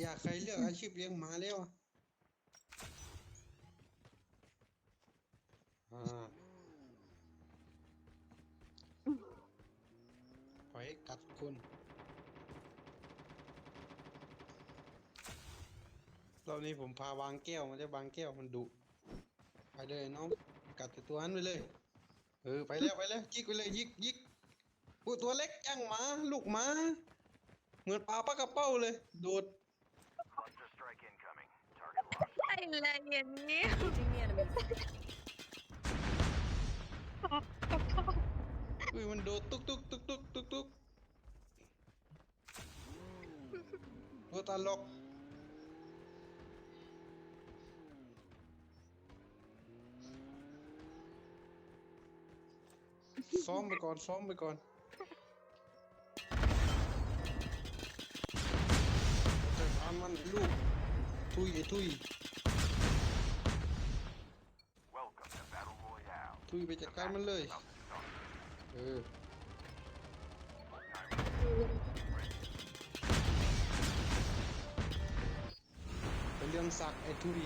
อยากใครเลือกอาชีพเลี้ยงหมาแล้วอะอ่าปล่อยให้กัดคุณรอบนี้ผมพาวางแก้วมันจะบางแก้วมันดุไปเลยน้องกัดแต่ตัวนั้นไปเลย เออไปแล้วไปแล้วยิกไปเลยยิกยิกอู้ตัวเล็กย่างหมา ลูกหมา เหมือนปลาปลากระเป้าเลย โดด อะไรอย่างนี้ Engaging the enemy. อุ้ยมันโดดตุ๊กตุ๊กตุ๊กตุ๊กตุ๊กตุ๊กตัวตลกซ้อมไปก่อนซ้อมไปก่อนจัดการมันลูกทุยไอ้ทุย Royale. ทุยไปจัดการมันเลย เออเป็นเรื่องสักไอ้ทุย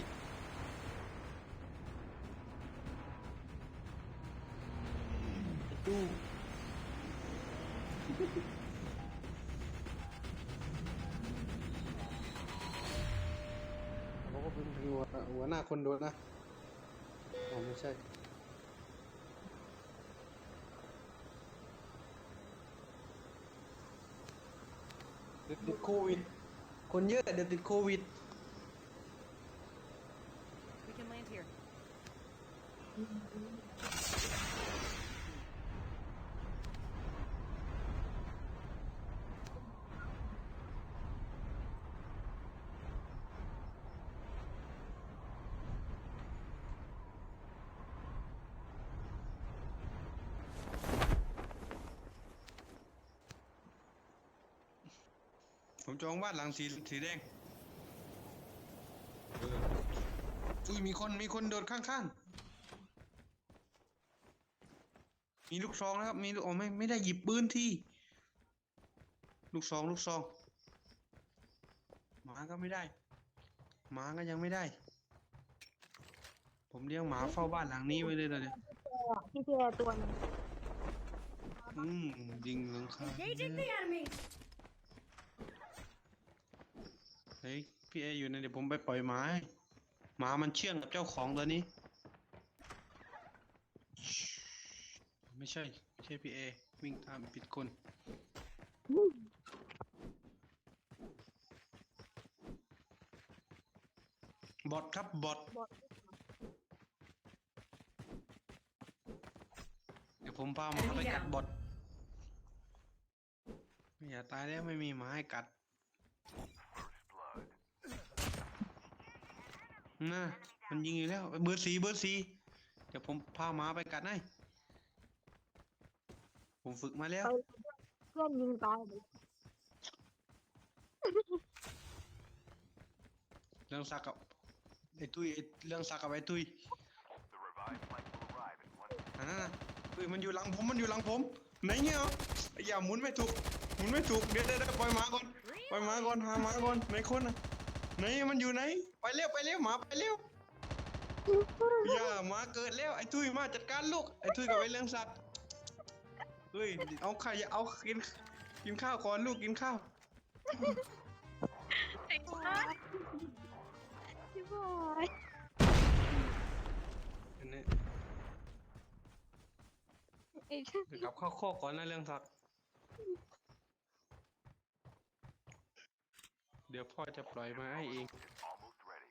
ไอ้ตู้เขาก็เป็นหัวหัวหน้าคนโดนนะ อ๋อไม่ใช่ เดี๋ยวติดโควิด คนเยอะเดี๋ยวติดโควิด We can land here. จองบ้านหลังสีสีแดงเอออุ้ยมีคนมีคนโดดข้างๆ มีลูกซองนะครับ มีลูกโอ้ไม่ไม่ได้หยิบปืนที่ ลูกซองลูกซองหมาก็ไม่ได้ หมาก็ยังไม่ได้ ผมเลี้ยงหมาเฝ้าบ้านหลังนี้ไว้เลยนะเนี่ยพี่เจตัวหนึงอืมยิงหลังคา Engaging the enemy. เฮ้ยพี่เออยู่ในเดี๋ยวผมไปปล่อยหมาหมามันเชื่องกับเจ้าของตัวนี้ ไม่ใช่ไม่ใช่พี่เอวิ่งตามผิดคนบอทครับบอทบอทเดี๋ยวผมพาหมาไปกัดบอทไม่อย่าตายแล้วไม่มีหมาให้กัด น่ะมันยิงอยู่แล้วเบอร์สีเบอร์สีเดี๋ยวผมพาหมาไปกัดให้ผมฝึกมาแล้วไปเพื่อนยิงตายเลยเรื่องสักกับไอ้ตุ้ยไอ้เรื่องสักกับไอ้ตุ้ย The revived flight will arrive in one. อันนั้นน่ะตุ้ยมันอยู่หลังผมมันอยู่หลังผมไหนเงี้ยเหรออย่าหมุนไม่ถูกหมุนไม่ถูกเดี๋ยวเดี๋ยวเดี๋ยวปล่อยหมาก่อนปล่อยหมาก่อนหาหมาก่อนไหนคนน่ะไหนมันอยู่ไหน ไปเร็วไปเร็วหมาไปเร็วอย่าหมาเกิดแล้วไอ้ตุ้ยมาจัดการลูกไอ้ตุ้ยกับไอ้เรื่องสัตว์เฮ้ยเอาข้าวอย่าเอากินกินข้าวก่อนลูกกินข้าวไอ้บ้าพี่บอยอันนี้ไอ้เดี๋ยวกลับเข้าข้อก่อนนะเรื่องสัตว์เดี๋ยวพ่อจะปล่อยมาให้เอง Is almost ready.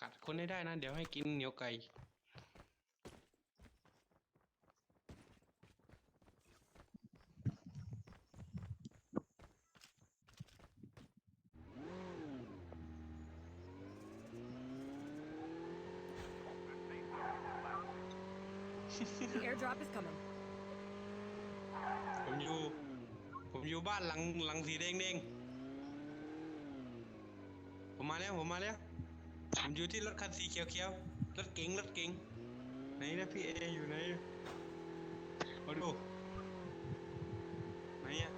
กัด คนให้ได้นะ เดี๋ยวให้กินเหนียวไก่ The airdrop is coming. ผมอยู่ ผมอยู่บ้านหลังหลังสีแดงแดงผมมาแล้ว ผมมาแล้ว ผมอยู่ที่รถคันสีเขียวๆ รถเก๋งรถเก๋งไหนนะพี่เออยู่ไหนมาดูไหนอะ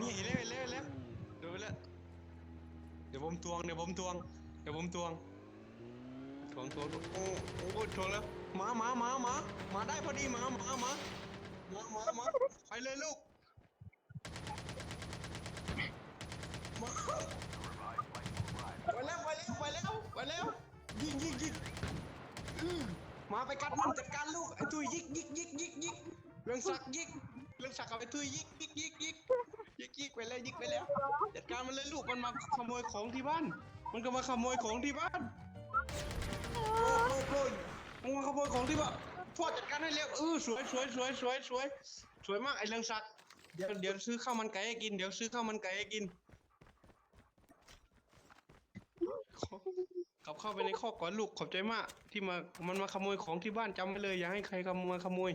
นี่เห็นแล้วเห็นแล้วเห็นแล้วดูไปแล้วผมทวงเดี๋ยวผมทวงเดี๋ยวผมทวงทวงทวงทวงโอ้โอ้ทวงแล้วหมาหมาหมาหมาหมาได้พอดีหมาหมาหมาหมาหมาหมาไปเลยลูกมาไปแล้ว แล้วไปแล้วไปแล้วยิงยิงยิงอื้อหมาไปกัดมันจัดการลูกไอ้ตุยยิกยิกยิกยิกยิกเรื่องสักยิกเรื่องสักกับไอ้ตุ้ยยิกยิกยิกยิกยิกยิกไปแล้วยิกไปแล้ว จัดการมันเลยลูกมันมาขโมยของที่บ้าน มันก็มาขโมยของที่บ้านโอ้โหโอ้ยมันมาขโมยของที่บ้านพ่อจัดการให้เร็วเออสวยสวยสวยสวยสวยสวยมากไอ้เรื่องสักดิ์เดี๋ยวเดี๋ยวซื้อข้าวมันไก่ให้กินเดี๋ยวซื้อข้าวมันไก่ให้กิน ขอขับเข้าไปในคอกก่อนลูกขอบใจมาก ที่มามันมาขโมยของที่บ้านจำไว้เลย อย่าให้ใครขโมยขโมย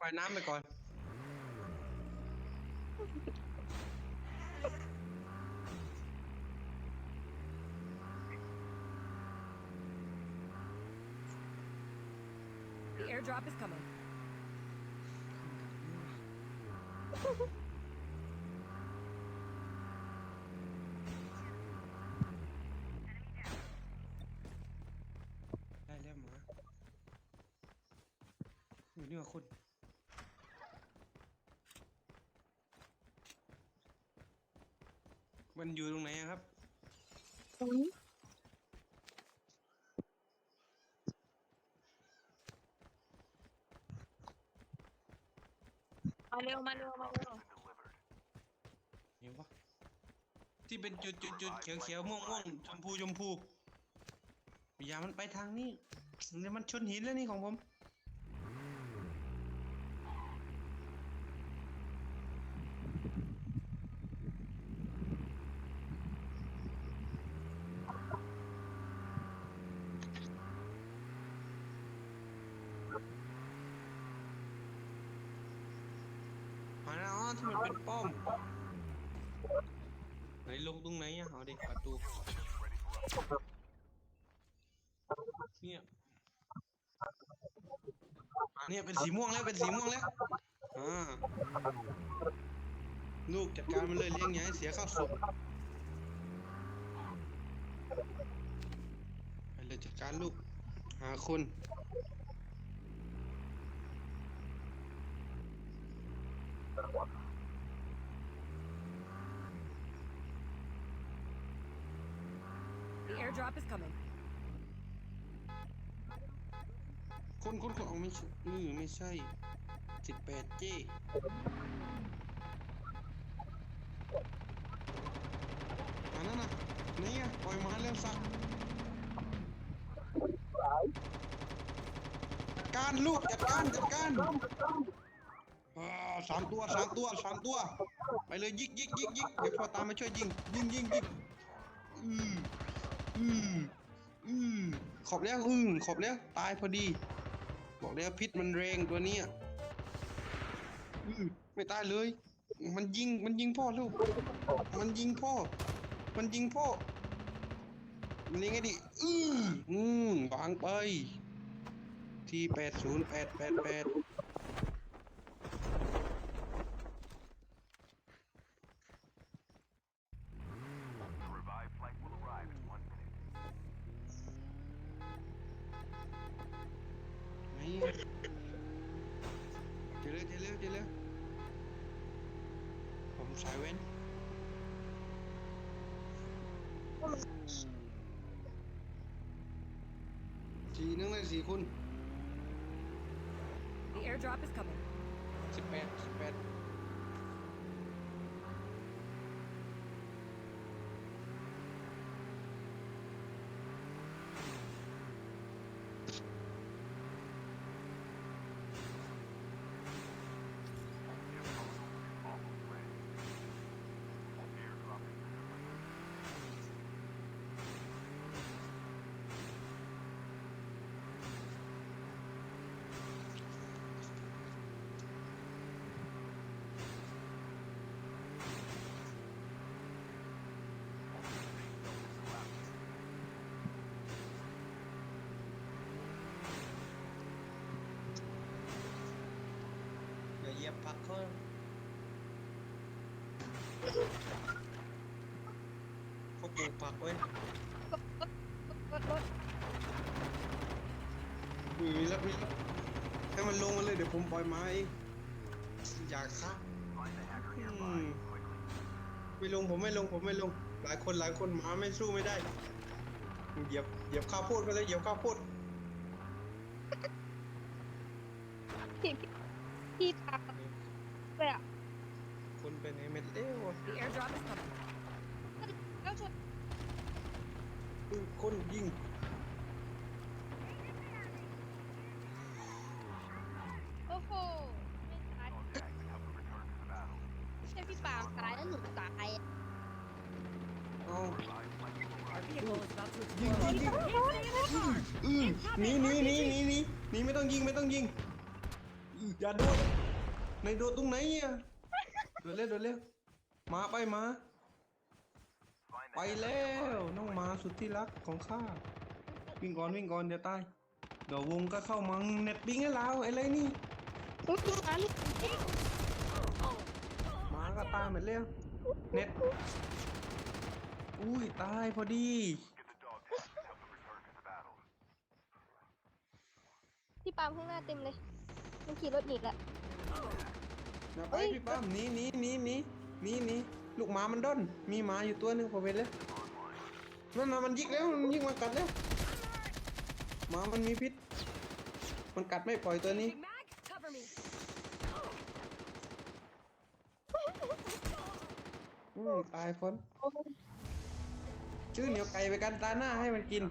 ปล่อยน้ำไปก่อน ได้แล้วหมาอยู่นี่ว่าคุณมันอยู่ตรงไหนอะครับ ตรงนี้ เร็วมาเร็วมาเร็ว Been delivered. เห็นปะที่เป็นจุดจุดจุดเขียวเขียวม่วงม่วงชมพูชมพูอย่ามันไปทางนี้เดี๋ยวมันชนหินแล้วนี่ของผม มาแล้วอ๋อที่มันเป้อม ไหนลงตรงไหนอะเอาดิประตูเนี่ยเนี่ยเป็นสีม่วงแล้วเป็นสีม่วงแล้วอ่าลูกจัดการมันเลยเลี้ยงอย่าให้เสียข้าวสุกไปเลยจัดการลูกหาคน airdrop is coming. คนคนคนเอาไม่ใช่อือไม่ใช่สิบแปดเจอันนั้นน่ะนี่ไงปล่อยมาเร็วสักการลูกจัดการจัดการอ่าสามตัวสามตัวสามตัว ไปเลยยิกยิกยิกยิกเดี๋ยวพ่อตามมาช่วยยิงยิงยิงยิงอืม อืมอืมขอบแล้วอืมขอบแล้วตายพอดี บอกแล้วพิษมันแรงตัวเนี้ยอืมไม่ตายเลย มันยิงมันยิงพ่อลูก มันยิงพ่อ มันยิงพ่อมันยิงไงดิอืออืมวางไป ที่แปดศูนย์แปดแปดแปด ผมสายเว้นสี่นั่งได้สี่คน The airdrop is coming. สิบแปดสิบแปด บผักเขาเขาปลูกผักไว้รถรถมีแล้วมีแล้วให้มันลงมาเลยเดี๋ยวผมปล่อยไม้อยากฆ่ามไม่ลงผมไม่ลงผมไม่ลง หลายคนหลายคนหมาไม่สู้ไม่ได้เหยียบเหยียบข้าวโพดไปเลยเหยียบข้าวโพด พี่พี่ปาเลยอะ คนไปไหน เม็ดเลี้ยวอะ The airdrop is coming. แล้วชนอุ้ยคนยิงโอ้โหไม่ตาย Contact to help them return to the battle. ไม่ใช่พี่ปาตายแล้วหนูตายอะเอา Revived flight will Our arrive. vehicle is about to ยิง explode. ยิงยิงอืมหนีหนีหนีหนีหนีหนีไม่ต้องยิงไม่ต้องยิงอื้ออย่าโดดในโดดตรงไหนอะโดดเร็วโดดเร็ว มาไปมา Find ไป the แล้วน้องหมาสุดที่รักของข้าวิ่งก่อนวิ่งก่อนเดี๋ยวตายเดี๋ยววงก็เข้ามังเน็ตปิ้งให้เราอะไรนี่อุ๊ยพี่ปาลูกหมาก็ตายหมดแล้วเน็ตอุ้ยตายพอดี Get the dog tags and help them return to the battle. พี่ปามข้างหน้าเต็มเลยมันขี่รถหนีละอย่าไปเฮ้ยพี่ป้ามหนีหนีหนีหนีห นีหนีลูกหมามันด้น มีหมาอยู่ตัวหนึ่งพอเวนแล้วนั่นนะมันยิงแล้วมันยิงมากัดแล้วหมามันมีพิษ มันกัดไม่ปล่อยตัวนี้ อืมตายคนชื่อเหนียวไก่ไปกันตาหน้าให้มันกิน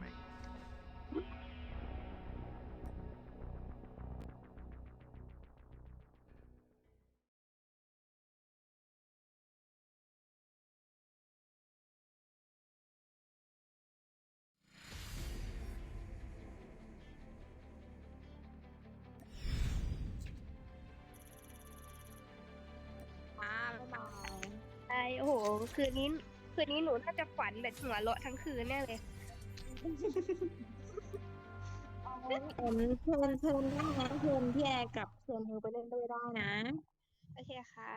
คืนนี้คืนนี้หนูน่าจะฝันแบบหัวเราะทั้งคืนแน่เลยเอ็มเชิญเชิญได้นะเชิญพี่แอร์กับเชิญเธอไปเล่นด้วยได้นะ โอเคค่ะ